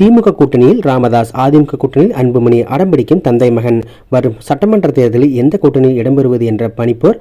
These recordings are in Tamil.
திமுக கூட்டணியில் ராமதாஸ் அதிமுக கூட்டணியில் அன்புமணி அடம்பிடிக்கும் தந்தை மகன். வரும் சட்டமன்ற தேர்தலில் எந்த கூட்டணியில் இடம்பெறுவது என்ற பணிப்போர்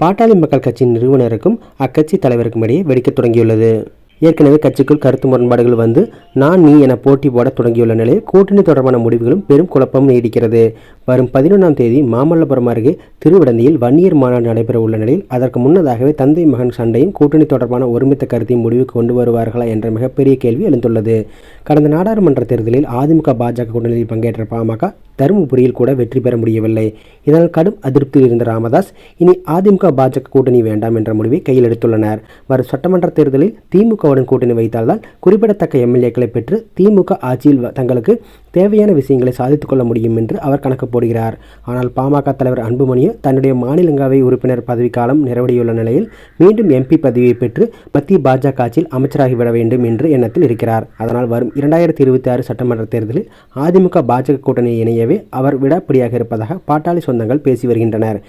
பாட்டாளி மக்கள் கட்சியின் நிறுவனருக்கும் அக்கட்சி தலைவருக்கும் இடையே வெடிக்கத் தொடங்கியுள்ளது. ஏற்கனவே கட்சிக்குள் கருத்து முரண்பாடுகள் வந்து நான் நீ என போட்டி போட தொடங்கியுள்ள நிலையில் கூட்டணி தொடர்பான முடிவுகளும் பெரும் குழப்பம் நீடிக்கிறது. வரும் பதினொன்றாம் தேதி மாமல்லபுரம் அருகே திருவிடந்தியில் வன்னியர் மாநாடு நடைபெற உள்ள நிலையில் அதற்கு முன்னதாகவே தந்தை மகன் சண்டையும் கூட்டணி தொடர்பான ஒருமித்த கருத்தையும் முடிவுக்கு கொண்டு வருவார்களா என்ற மிகப்பெரிய கேள்வி எழுந்துள்ளது. கடந்த நாடாளுமன்ற தேர்தலில் அதிமுக பாஜக கூட்டணியில் பங்கேற்ற பாமக தருமபுரியில் கூட வெற்றி பெற முடியவில்லை. இதனால் கடும் அதிருப்தியில் இருந்த ராமதாஸ் இனி அதிமுக பாஜக கூட்டணி வேண்டாம் என்ற முடிவை கையில் எடுத்துள்ளனர். வரும் சட்டமன்ற தேர்தலில் திமுகவுடன் கூட்டணி வைத்தால்தான் குறிப்பிடத்தக்க எம்எல்ஏக்களை பெற்று திமுக ஆட்சியில் தங்களுக்கு தேவையான விஷயங்களை சாதித்துக் கொள்ள முடியும் என்று அவர் கணக்கு போடுகிறார். ஆனால் பாமக தலைவர் அன்புமணியோ தன்னுடைய மாநிலங்களவை உறுப்பினர் பதவிக்காலம் நிறைவடையுள்ள நிலையில் மீண்டும் எம்பி பதவியை பெற்று மத்திய பாஜக ஆட்சியில் அமைச்சராகிவிட வேண்டும் என்று எண்ணத்தில் இருக்கிறார். அதனால் வரும் இரண்டாயிரத்தி இருபத்தி ஆறு சட்டமன்ற தேர்தலில் அதிமுக பாஜக கூட்டணியை இணையவே அவர் விடாப்பிடியாக இருப்பதாக பாட்டாளி சொந்தங்கள் பேசி வருகின்றனர்.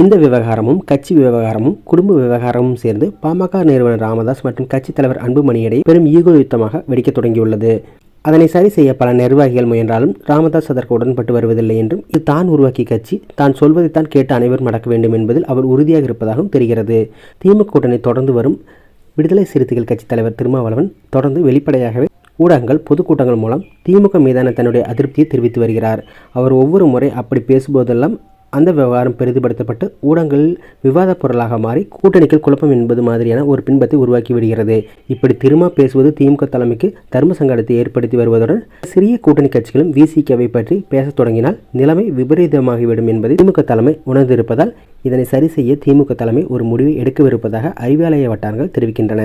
இந்த விவகாரமும் கட்சி விவகாரமும் குடும்ப விவகாரமும் சேர்ந்து பாமக நிறுவனர் ராமதாஸ் மற்றும் கட்சித் தலைவர் அன்புமணியிடையே பெரும் ஈகோ யுத்தமாக வெடிக்க தொடங்கியுள்ளது. அதனை சரி செய்ய பல நிர்வாகிகள் முயன்றாலும் ராமதாஸ் அதற்கு உடன்பட்டு வருவதில்லை என்றும் இது தான் உருவாக்கிய கட்சி தான் சொல்வதைத்தான் கேட்டு அனைவரும் நடக்க வேண்டும் என்பதில் அவர் உறுதியாக இருப்பதாகவும் தெரிகிறது. திமுக கூட்டணி தொடர்ந்து வரும் விடுதலை சிறுத்தைகள் கட்சித் தலைவர் திருமாவளவன் தொடர்ந்து வெளிப்படையாகவே ஊடகங்கள் பொதுக்கூட்டங்கள் மூலம் திமுக மீதான தன்னுடைய அதிருப்தியை தெரிவித்து வருகிறார். அவர் ஒவ்வொரு முறை அப்படி பேசும்போதெல்லாம் அந்த விவகாரம் பெரிதுபடுத்தப்பட்டு ஊடகங்களில் விவாதப் பொருளாக மாறி கூட்டணிக்குள் குழப்பம் என்பது மாதிரியான ஒரு பின்பத்தை உருவாக்கி விடுகிறது. இப்படி திரும்ப பேசுவது திமுக தலைமைக்கு தர்ம சங்கடத்தை ஏற்படுத்தி வருவதுடன் சிறிய கூட்டணி கட்சிகளும் விசிகேவை பற்றி பேசத் தொடங்கினால் நிலைமை விபரீதமாகிவிடும் என்பதை திமுக தலைமை உணர்ந்திருப்பதால் இதனை சரி செய்ய திமுக தலைமை ஒரு முடிவை எடுக்கவிருப்பதாக அறிவாலய வட்டாரங்கள் தெரிவிக்கின்றன.